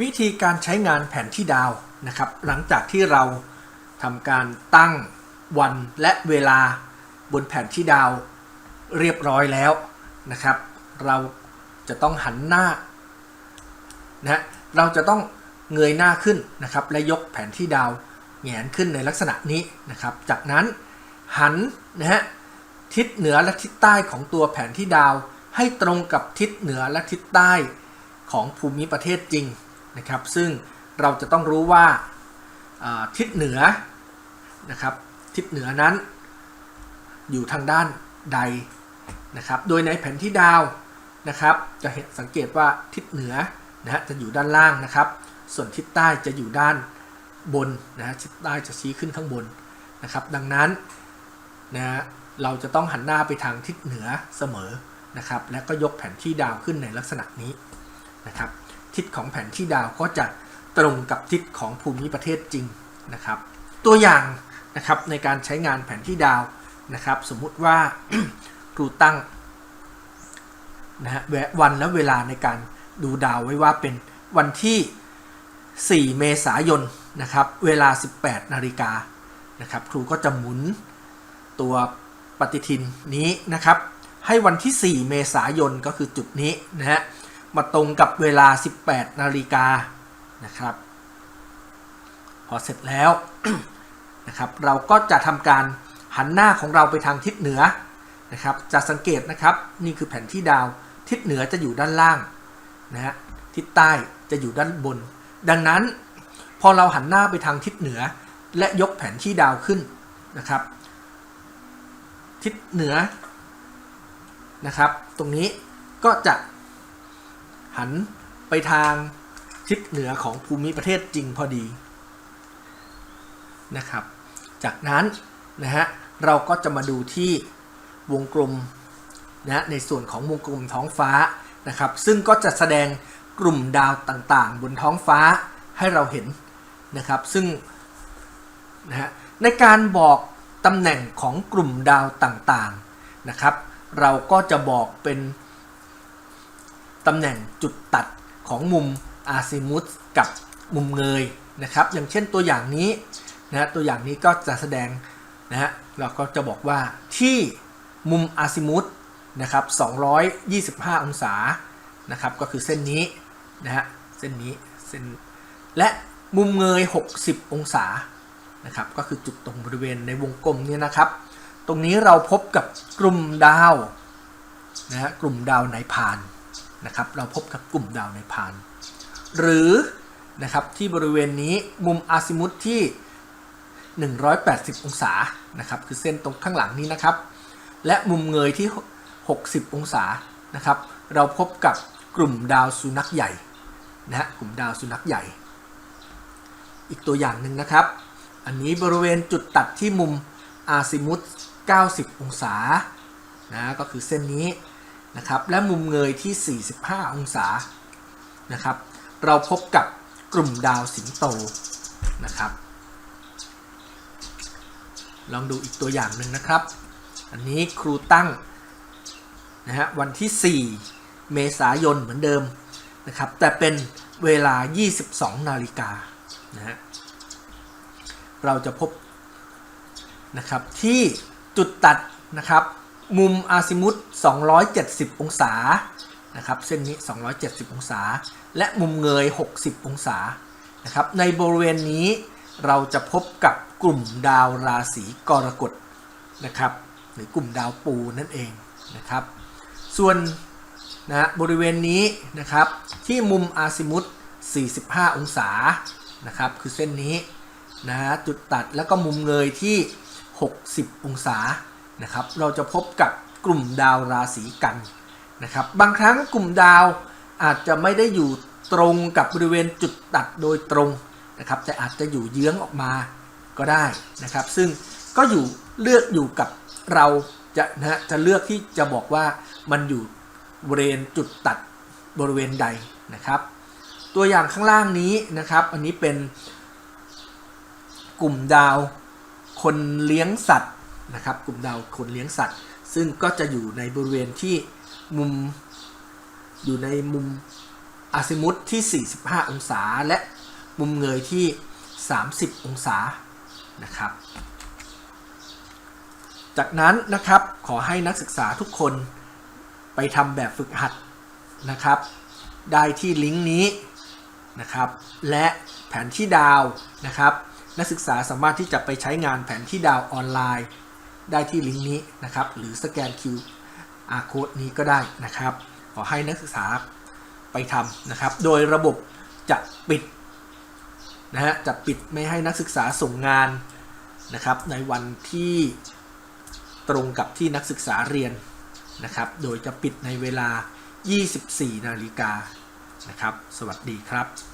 วิธีการใช้งานแผนที่ดาวนะครับ หลังจากที่เราทำการตั้งวันและเวลาบนแผนที่ดาวเรียบร้อยแล้วนะครับ เราจะต้องหันหน้านะเราจะต้องเงยหน้าขึ้นนะครับและยกแผนที่ดาวแงนขึ้นในลักษณะนี้นะครับ จากนั้นหันนะฮะทิศเหนือและทิศใต้ของตัวแผนที่ดาว ให้ตรงกับทิศเหนือและทิศใต้ของภูมิประเทศจริง นะครับ ซึ่งเราจะต้องรู้ว่าทิศเหนือนะครับทิศเหนือนั้น อยู่ทางด้านใดนะครับ โดยในแผนที่ดาวนะครับ จะเห็นสังเกตว่าทิศเหนือนะฮะจะอยู่ด้านล่างนะครับ ส่วนทิศใต้จะอยู่ด้านบนนะฮะทิศใต้จะชี้ขึ้นข้างบนนะครับ ดังนั้นนะฮะเราจะต้องหันหน้าไปทางทิศเหนือเสมอนะครับ และก็ยกแผนที่ดาวขึ้นในลักษณะนี้นะครับ ทิศของแผนที่ดาวก็จะตรงกับทิศของภูมิประเทศจริงนะครับ ตัวอย่างนะครับในการใช้งานแผนที่ดาวนะครับ สมมุติว่าครูตั้งนะฮะแวะวันและเวลาในการดูดาวไว้ว่าเป็นวันที่ 4 เมษายนนะครับ เวลา 18 นาฬิกานะครับ ครูก็จะหมุนตัวปฏิทินนี้นะครับ ให้วันที่ 4 เมษายนก็คือจุดนี้นะฮะ มาตรงกับเวลา 18 นาฬิกานะครับ พอเสร็จแล้วนะครับ เราก็จะทำการหันหน้าของเราไปทางทิศเหนือนะครับ จะสังเกตนะครับนี่คือแผนที่ดาวทิศเหนือจะอยู่ด้านล่างนะฮะทิศใต้จะอยู่ด้านบน ดังนั้นพอเราหันหน้าไปทางทิศเหนือ และยกแผนที่ดาวขึ้นนะครับ ทิศเหนือนะครับ ตรงนี้ก็จะ หันไปทางทิศเหนือของภูมิประเทศจริงพอดีนะครับ จากนั้นนะฮะเราก็จะมาดูที่วงกลมนะในส่วนของวงกลมท้องฟ้านะครับ ซึ่งก็จะแสดงกลุ่มดาวต่างๆ บนท้องฟ้าให้เราเห็นนะครับ ซึ่งนะฮะในการบอกตำแหน่งของกลุ่มดาวต่างๆนะครับ เราก็จะบอกเป็น ตำแหน่งจุดตัดของมุมอาซิมุสกับมุมเงยนะครับ อย่างเช่นตัวอย่างนี้นะฮะตัวอย่างนี้ก็จะแสดงนะฮะเราก็จะบอกว่าที่มุมอาซิมุสนะครับ225 องศานะครับก็คือเส้นนี้นะฮะเส้นนี้เส้นและมุมเงย 60 องศานะครับก็คือจุดตรงบริเวณในวงกลมเนี่ยนะครับ ตรงนี้เราพบกับกลุ่มดาวนะฮะกลุ่มดาวไหนพาน นะครับเราพบกับกลุ่มดาวไหนพาน หรือนะครับที่บริเวณนี้มุมอาซิมุตที่ 180 องศานะครับคือเส้นตรงข้างหลังนี้นะครับ และมุมเงยที่ 60 องศานะครับเราพบกับกลุ่มดาวสุนัขใหญ่นะฮะกลุ่มดาวสุนัขใหญ่ อีกตัวอย่างหนึ่งนะครับ อันนี้บริเวณจุดตัดที่มุมอาซิมุต90 องศานะก็คือเส้นนี้ นะครับและมุมเงยที่ 45 องศานะครับ เราพบกับกลุ่มดาวสิงโตนะครับ ลองดูอีกตัวอย่างหนึ่งนะครับ อันนี้ครูตั้งนะฮะวันที่ 4 เมษายนเหมือนเดิมนะครับ แต่เป็นเวลา 22 นาฬิกานะฮะเราจะพบนะครับที่จุดตัดนะครับ มุมอาซิมุต270 องศานะครับเส้นนี้ 270 องศา และมุมเงย 60 องศานะครับในบริเวณนี้เราจะพบกับกลุ่มดาวราศีกรกฎนะครับหรือกลุ่มดาวปูนั่นเองนะครับส่วนนะบริเวณนี้นะครับที่มุมอาซิมุต45 องศานะครับคือเส้นนี้นะฮะจุดตัดแล้วก็มุมเงยที่ 60 องศา นะครับเราจะพบกับกลุ่มดาวราศีกันนะครับบางครั้งกลุ่มดาวอาจจะไม่ได้อยู่ตรงกับบริเวณจุดตัดโดยตรงนะครับแต่อาจจะอยู่เยื้องออกมาก็ได้นะครับ ซึ่งก็อยู่เลือกอยู่กับเราจะนะฮะจะเลือกที่จะบอกว่ามันอยู่บริเวณจุดตัดบริเวณใดนะครับ ตัวอย่างข้างล่างนี้นะครับ อันนี้เป็นกลุ่มดาว คนเลี้ยงสัตว์ นะครับกลุ่มดาวคนเลี้ยงสัตว์ ซึ่งก็จะอยู่ในบริเวณที่มุมอยู่ในมุมอาซิมุตที่ 45 องศา และมุมเงยที่ 30 องศานะครับ จากนั้นนะครับขอให้นักศึกษาทุกคนไปทำแบบฝึกหัดนะครับ ได้ที่ลิงก์นี้นะครับ และแผนที่ดาวนะครับ นักศึกษาสามารถที่จะไปใช้งานแผนที่ดาวออนไลน์ ได้ที่ลิงก์นี้นะครับ หรือสแกน QR code นี้ก็ได้นะครับ ขอให้นักศึกษาไปทำนะครับ โดยระบบจะปิดนะฮะจะปิดไม่ให้นักศึกษาส่งงานนะครับ ในวันที่ตรงกับที่นักศึกษาเรียนนะครับ โดยจะปิดในเวลา 24 นาฬิกานะครับ สวัสดีครับ